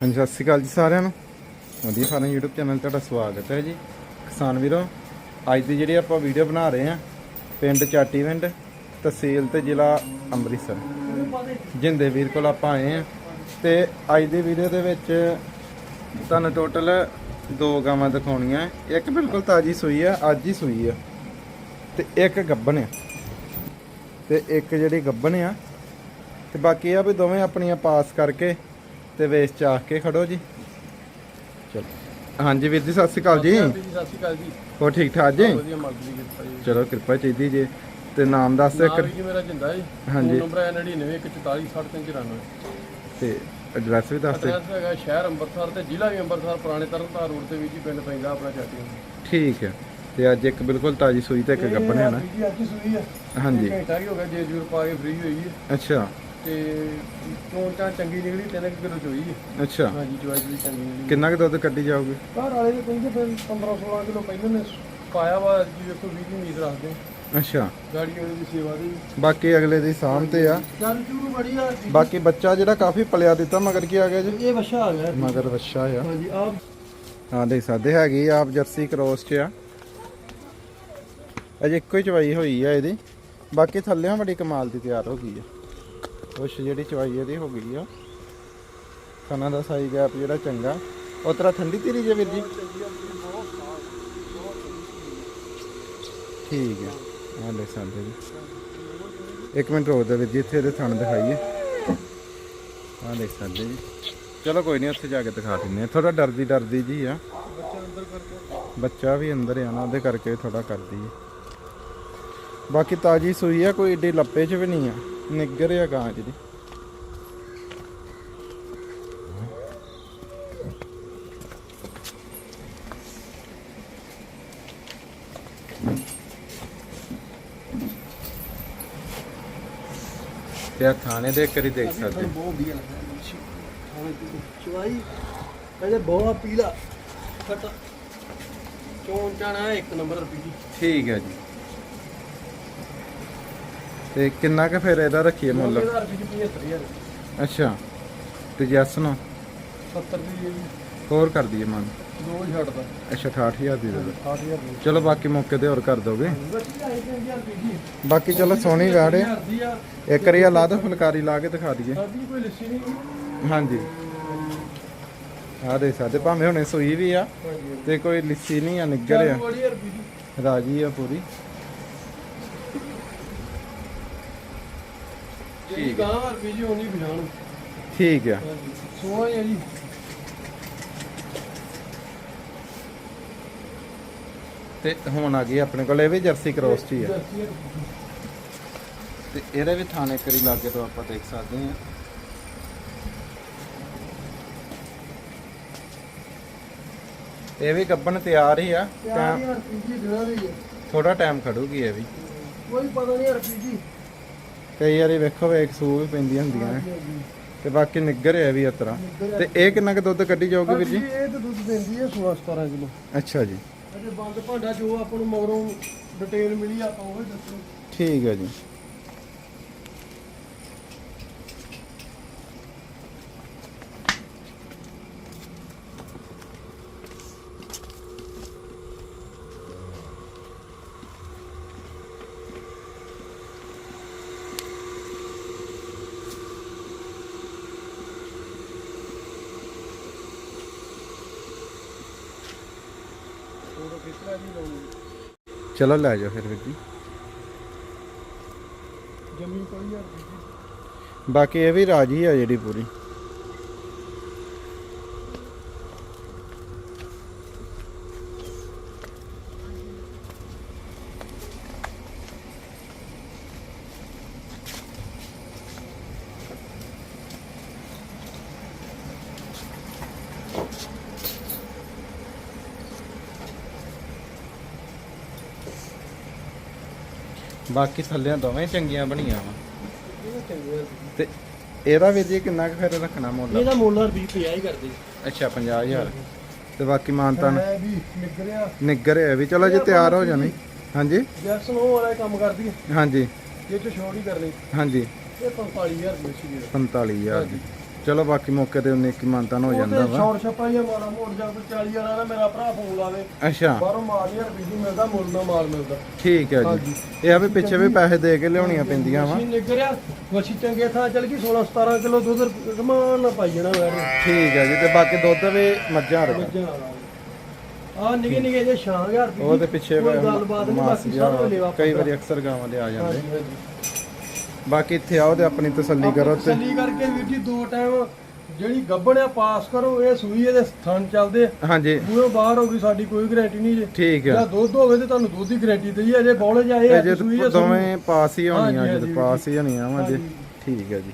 ਹਾਂਜੀ, ਸਤਿ ਸ਼੍ਰੀ ਅਕਾਲ ਜੀ ਸਾਰਿਆਂ ਨੂੰ। ਵਧੀਆ ਫਾਰਮ YouTube ਚੈਨਲ ਤੁਹਾਡਾ ਸਵਾਗਤ ਹੈ ਜੀ। ਕਿਸਾਨ ਵੀਰੋ, ਅੱਜ ਦੀ ਜਿਹੜੀ ਆਪਾਂ ਵੀਡੀਓ ਬਣਾ ਰਹੇ ਹਾਂ, ਪਿੰਡ ਚਾਟੀਵਿੰਡ ਤਹਿਸੀਲ ਤੇ ਜ਼ਿਲ੍ਹਾ ਅੰਮ੍ਰਿਤਸਰ। ਜਿੰਦੇ ਵੀਰ ਕੋਲ ਆਪਾਂ ਆਏ ਹਾਂ ਤੇ ਅੱਜ ਦੀ ਵੀਡੀਓ ਦੇ ਵਿੱਚ ਤੁਹਾਨੂੰ ਟੋਟਲ ਦੋ ਗਾਵਾਂ ਦਿਖਾਉਣੀਆਂ। ਇੱਕ ਬਿਲਕੁਲ ਤਾਜੀ ਸੂਈ ਆ, ਅੱਜ ਹੀ ਸੂਈ ਆ। ਤੇ ਇੱਕ ਗੱਬਨ ਆ। ਤੇ ਇੱਕ ਜਿਹੜੀ ਗੱਬਨ ਆ, ਤੇ ਬਾਕੀ ਆ ਵੀ ਦੋਵੇਂ ਆਪਣੀਆਂ ਪਾਸ ਕਰਕੇ ਤੇ ਵੇਸ ਚ ਆ ਕੇ ਖੜੋ ਜੀ। ਚਲੋ। ਹਾਂਜੀ ਵੀਰ ਜੀ ਸਤਿ ਸ਼੍ਰੀ ਅਕਾਲ ਜੀ। ਸਤਿ ਸ਼੍ਰੀ ਅਕਾਲ ਜੀ। ਹੋਰ ਠੀਕ ਠਾਕ ਜੀ? ਵਧੀਆ ਮਰਜ਼ੀ ਦੀ ਕਿਰਪਾ ਜੀ। ਚਲੋ ਕਿਰਪਾ ਚਾਹੀਦੀ ਜੀ। ਤੇ ਨਾਮ ਦੱਸ ਨਾਮ ਇੱਕ। ਵੀ ਜੀ ਮੇਰਾ ਜਿੰਦਾ ਜੀ। ਹਾਂਜੀ। ਫੋਨ ਨੰਬਰ ਹੈ 9914466394 ਤੇ ਐਡਰੈਸ ਵੀ ਦੱਸ ਦਿਓ ਐਡਰੈਸ ਹੈਗਾ ਸ਼ਹਿਰ ਅੰਮ੍ਰਿਤਸਰ ਤੇ ਜ਼ਿਲ੍ਹਾ ਵੀ ਅੰਮ੍ਰਿਤਸਰ ਪੁਰਾਣੇ ਤਰਨਤਾਰਨ ਰੋਡ ਤੇ ਵੀ ਜੀ ਪਿੰਡ ਪੈਂਦਾ ਆਪਣਾ ਚਾਟੀ ਠੀਕ ਹੈ। ਤੇ ਅੱਜ ਇੱਕ ਬਿਲਕੁਲ ਤਾਜੀ ਸੂਈ ਤੇ ਇੱਕ ਗੱਬਨ ਹੈ ਨਾ? ਜੀ ਅੱਜ ਹੀ ਸੂਈ ਆ ਹਾਂਜੀ। ਘੰਟਾ ਹੀ ਹੋ ਗਿਆ ਜੇ ਜੂਰ ਪਾ ਕੇ ਫ੍ਰੀ ਹੋਈ ਹੈ। ਅੱਛਾ। ਤੇ ਚੋਣ ਚਾਂ ਚੰਗੀ ਨਿਕਲੀ ਤਿੰਨ ਕੁ ਕਿਲੋ ਚੋਈ ਹੈ। ਅੱਛਾ। ਹਾਂਜੀ ਚੋਈ ਵੀ ਚੰਗੀ ਨਿਕਲੀ। ਕਿੰਨਾ ਕੁ ਦੁੱਧ ਕੱਢੀ ਜਾਓਗੇ ਘਰ ਵਾਲੇ ਦੇ ਕਹਿੰਦੇ ਫਿਰ 15 16 ਕਿਲੋ ਪਹਿਲਾਂ ਨੇ ਪਾਇਆ ਵਾ ਜੀ ਵੇਖੋ 20 ਦੀ ਉਮੀਦ ਰੱਖਦੇ ਅੱਛਾ। ਗਾੜੀ ਵਾਲੀ ਦੀ ਸੇਵਾ ਦੀ ਬਾਕੀ ਅਗਲੇ ਦੀ ਸਾਂਭ ਤੇ ਆ। ਚੱਲ ਚੂਰੂ ਬੜੀ ਆ ਬਾਕੀ ਬੱਚਾ ਜਿਹੜਾ ਕਾਫੀ ਪਲਿਆ ਦਿੱਤਾ ਮਗਰ ਕੀ ਆ ਗਿਆ ਜੀ? ਇਹ ਵਸ਼ਾ ਆ ਗਿਆ। ਮਗਰ ਵੱਛਾ ਆ। ਹਾਂਜੀ ਆਪ ਹਾਂ ਦੇਖ ਸਕਦੇ ਹੈਗੀ ਆਪ ਜਰਸੀ ਕ੍ਰੋਸ ਚ ਆ। ਅਜੇ ਇੱਕੋ ਹੀ ਚਵਾਈ ਹੋਈ ਆ ਇਹਦੀ। ਬਾਕੀ ਥੱਲੇੋਂ ਬੜੀ ਕਮਾਲ ਦੀ ਤਿਆਰ ਹੋ ਗਈ ਆ। ਕੁਛ ਜਿਹੜੀ ਚਵਾਈ ਇਹਦੀ ਹੋ ਗਈ ਆ। ਖਾਣਾ ਦਾ ਸਾਈ ਗੈਪ ਜਿਹੜਾ ਚੰਗਾ। ਉਹ ਤਰ੍ਹਾਂ ਠੰਡੀ ਧੀਰੀ ਜੇ ਵੀਰ ਜੀ? ਠੀਕ ਹੈ ਆ ਲੈ ਸਕਦੇ ਜੀ ਇੱਕ ਮਿੰਟ ਰੋਕ ਦੇ ਵੀਰ ਜੀ, ਇੱਥੇ ਇਹਦੇ ਥਣ ਦਿਖਾਈਏ। ਆ ਦੇਖ ਸਕਦੇ ਜੀ ਚਲੋ ਕੋਈ ਨਹੀਂ ਉੱਥੇ ਜਾ ਕੇ ਦਿਖਾ ਦਿੰਨੇ ਆ। ਥੋੜਾ ਡਰਦੀ ਡਰਦੀ ਜੀ ਆ। ਬੱਚਾ ਅੰਦਰ ਕਰਕੇ। ਬੱਚਾ ਵੀ ਅੰਦਰ ਆ ਨਾ, ਉਹਦੇ ਕਰਕੇ ਥੋੜਾ ਕਰਦੀ ਹੈ ਬਾਕੀ ਤਾਜੀ ਸੂਈ ਆ ਕੋਈ ਏਡੀ ਲੱਪੇ 'ਚ ਵੀ ਨਹੀਂ ਆ। ਨਿੱਗਰ ਆ ਗਾਂ ਜਿਹੜੀ ਤੇ ਥਾਣੇ ਦੇ ਕਰੀ ਦੇਖ ਸਕਦੇ। ਬਹੁਤ ਵਧੀਆ ਲੱਗਦਾ ਚਵਾਈ ਕਹਿੰਦੇ ਬਹੁਤ ਪੀਲਾ ਫਟ ਚੋਣ ਚਾਣਾ ਇੱਕ ਨੰਬਰ ਰੁਪਈ ਠੀਕ ਹੈ ਜੀ। ਤੇ ਕਿੰਨਾ ਕੁ ਫਿਰ ਇਹਦਾ ਰੱਖੀਏ ਮੁੱਲ? 9000 ਰੁਪਏ ਦੀ 75000 ਅੱਛਾ। ਤੇ ਜੈਸ ਨੂੰ 70 ਦੀ ਹੋਰ ਕਰ ਦਈਏ ਮਨ। ਦੋ ਹੀ ਛੱਡਦਾ ਅੱਛਾ 68000 ਦੀ ਦੇ ਦਿਓ। 60000 ਦੀ। ਚਲੋ ਬਾਕੀ ਮੌਕੇ ਤੇ ਹੋਰ ਕਰ ਦੋਗੇ। ਬੱਚੀ ਆਈ 3000 ਰੁਪਏ ਦੀ ਬਾਕੀ ਚਲੋ ਸੋਹਣੀ ਗਾੜੇ 1000 ਦੀ ਆ। ਇੱਕ ਰੀਆ ਲਾ ਦੋ ਫੁਲਕਾਰੀ ਲਾ ਕੇ ਦਿਖਾ ਦਈਏ। ਸਾਡੀ ਕੋਈ ਲੱਸੀ ਨਹੀਂ ਹਾਂਜੀ। ਆ ਦੇ ਸਾਡੇ ਭਾਵੇਂ ਹੁਣੇ ਸੂਈ ਵੀ ਆ ਤੇ ਕੋਈ ਲਿੱਸੀ ਨਹੀਂ ਆ ਨਿੱਗਰ ਆ। ਰਾਜੀ ਆ ਪੂਰੀ। ਜਿਹੜੀ ਗਾਂ ਠੀਕ ਆ ਹਾਂਜੀ ਸੋਹਣਾ ਹੈ ਜੀ। ਤੇ ਹੁਣ ਆ ਗਈ ਆਪਣੇ ਕੋਲ ਇਹ ਵੀ ਜਰਸੀ ਕ੍ਰੋਸ ਚ ਹੀ ਆ। ਜਰਸੀ ਹੈ। ਤੇ ਇਹਦੇ ਵੀ ਥਾਣੇ ਕਰੀ ਲਾਗੇ ਤੋਂ ਆਪਾਂ ਦੇਖ ਸਕਦੇ ਹਾਂ। ਇਹ ਵੀ ਗੱਬਣ ਤਿਆਰ ਹੀ ਆ। ਚਾਰ ਟਾਈਮ ਹਜ਼ਾਰ ਰੁਪਏ ਦੀ ਦਿਨਾਂ ਦੀ ਹੈ। ਥੋੜਾ ਟਾਈਮ ਖੜੂਗੀ ਇਹ ਵੀ। ਕੋਈ ਪਤਾ ਨਹੀਂ ਰੁਪਏ ਦੀ ਕਈ ਵਾਰੀ ਵੇਖੋ ਵੇਖ ਸੂ ਵੀ ਪੈਂਦੀਆਂ ਹੁੰਦੀਆਂ ਨੇ। ਤੇ ਬਾਕੀ ਨਿੱਗਰ ਹੈ ਵੀ ਇਤਰਾ ਤੇ ਇਹ ਕਿੰਨਾ ਕੁ ਦੁੱਧ ਕੱਢੀ ਜਾਊਗੀ ਵੀਰ ਜੀ? ਇਹ ਤਾਂ ਦੁੱਧ ਦਿੰਦੀ ਹੈ 16 17 ਕਿਲੋ। ਅੱਛਾ ਜੀ। ਅਜੇ ਬੰਦ ਭਾਂਡਾ ਜੋ ਆਪਾਂ ਨੂੰ ਮਗਰੋਂ ਡਿਟੇਲ ਮਿਲੀ ਆਪਾਂ ਉਹ ਦੱਸੋ। ਠੀਕ ਹੈ ਜੀ। ਲਾਉਣੀ ਚਲੋ ਲੈ ਜਾਓ ਫਿਰ ਵੀਰ ਜੀ। ਜਮੀ ਕੋਈ ਬਾਕੀ ਇਹ ਵੀ ਰਾਜੀ ਆ ਜਿਹੜੀ ਪੂਰੀ। ਬਾਕੀ ਥੱਲਿਆਂ ਦੋਵੇਂ ਚੰਗੀਆਂ ਬਣੀਆਂ ਵਾ। ਇਹ ਤੇ ਇਹਦਾ ਵੀਰ ਜੀ ਕਿੰਨਾ ਕੁ ਫਿਰ ਰੱਖਣਾ ਮੁੱਲ? ਇਹਦਾ ਮੁੱਲ ਰੁਪਏ 50 ਹੀ ਕਰਦੇ। ਅੱਛਾ 50000 ਤੇ ਬਾਕੀ ਮਾਨਤਾਨ? ਮੈਂ ਵੀ ਨਿਕਲਿਆ ਨਿੱਗਰ ਹੈ ਵੀ। ਚਲੋ ਜੇ ਤਿਆਰ ਹੋ ਜਾਣੀ। ਹਾਂਜੀ? ਜੈਕਸਨ ਉਹ ਵਾਲਾ ਕੰਮ ਕਰਦੀ ਹੈ ਹਾਂਜੀ। ਜੇ ਚ ਛੋੜ ਹੀ ਕਰਨੀ। ਹਾਂਜੀ। ਇਹ 45000 ਰੁਪਏ ਸੀ 45000 ਦੀ। ਚਲੋ ਬਾਕੀ ਮੌਕੇ ਤੇ 19 ਕੀ ਮੰਨਤਾਨ ਹੋ ਜਾਂਦਾ ਵਾ। ਸ਼ੌਰ ਛਪਾ ਹੀ ਆ, ਮਾੜਾ ਜਾ ਕੋਈ 40 ਵਾਲਾ ਨਾ ਮੇਰਾ ਭਰਾ ਫੋਨ ਲਾਵੇ। ਅੱਛਾ। ਬਾਹਰੋਂ ਮਾਲ ਯਾਰ ਬਿਜਲੀ ਮਿਲਦਾ ਮੁੱਲ ਦਾ ਮਾਲ ਮਿਲਦਾ। ਠੀਕ ਹੈ ਜੀ। ਇਹ ਆ ਵੀ ਪਿੱਛੇ ਵੀ ਪੈਸੇ ਦੇ ਕੇ ਲਿਆਉਣੀਆਂ ਪੈਂਦੀਆਂ ਵਾ। ਮਸ਼ੀਨ ਨਿਕਰਿਆ ਵਛੀ ਚੰਗੇ ਥਾਂ ਚੱਲ ਗਈ 16 17 ਕਿਲੋ ਦੁੱਧ ਰਮਾਨ ਨਾ ਪਾਈ ਜਾਣਾ ਵੈਰ ਠੀਕ ਹੈ ਜੀ ਤੇ ਬਾਕੀ ਦੁੱਧ ਵੀ ਮੱਝਾਂ ਰਗਾ ਆ ਨਿਗੇ ਨਿਗੇ ਜੇ 6000 ਰੁਪਏ ਉਹ ਤੇ ਪਿੱਛੇ ਗੱਲਬਾਤ ਨਹੀਂ ਬਾਕੀ ਸਭ ਲੈਵਾ ਕਈ ਵਾਰੀ ਅਕਸਰ ਗਾਵਾਂ ਦੇ ਆ ਜਾਂਦੇ। ਬਾਕੀ ਇੱਥੇ ਆਓ ਤੇ ਆਪਣੀ ਤਸੱਲੀ ਕਰੋ ਤੇ। ਤਸੱਲੀ ਕਰਕੇ ਵੀਰ ਜੀ ਦੋ ਟਾਈਮ ਜਿਹੜੀ ਗੱਬਣ ਆ ਪਾਸ ਕਰੋ ਇਹ ਸੂਈ ਇਹਦੇ ਥਣ ਚੱਲਦੇ ਹਾਂਜੀ। ਬੂਹੇ ਬਾਹਰ ਹੋ ਗਈ ਸਾਡੀ ਕੋਈ ਗਾਰੰਟੀ ਨਹੀਂ ਜੇ। ਠੀਕ ਜਾਂ ਹੈ ਦੁੱਧ ਹੋਵੇ ਤੇ ਤੁਹਾਨੂੰ ਦੁੱਧ ਦੀ ਗਾਰੰਟੀ ਦਈਏ ਅਜੇ ਬੌਲੇ ਜਾਏ ਇਹ ਜੇ ਦੋਵੇਂ ਪਾਸ ਹੀ ਹੋਣੀਆਂ ਹਾਂਜੀ, ਪਾਸ ਹੀ ਹੋਣੀਆਂ ਵਾ ਜੇ। ਠੀਕ ਹੈ ਜੀ।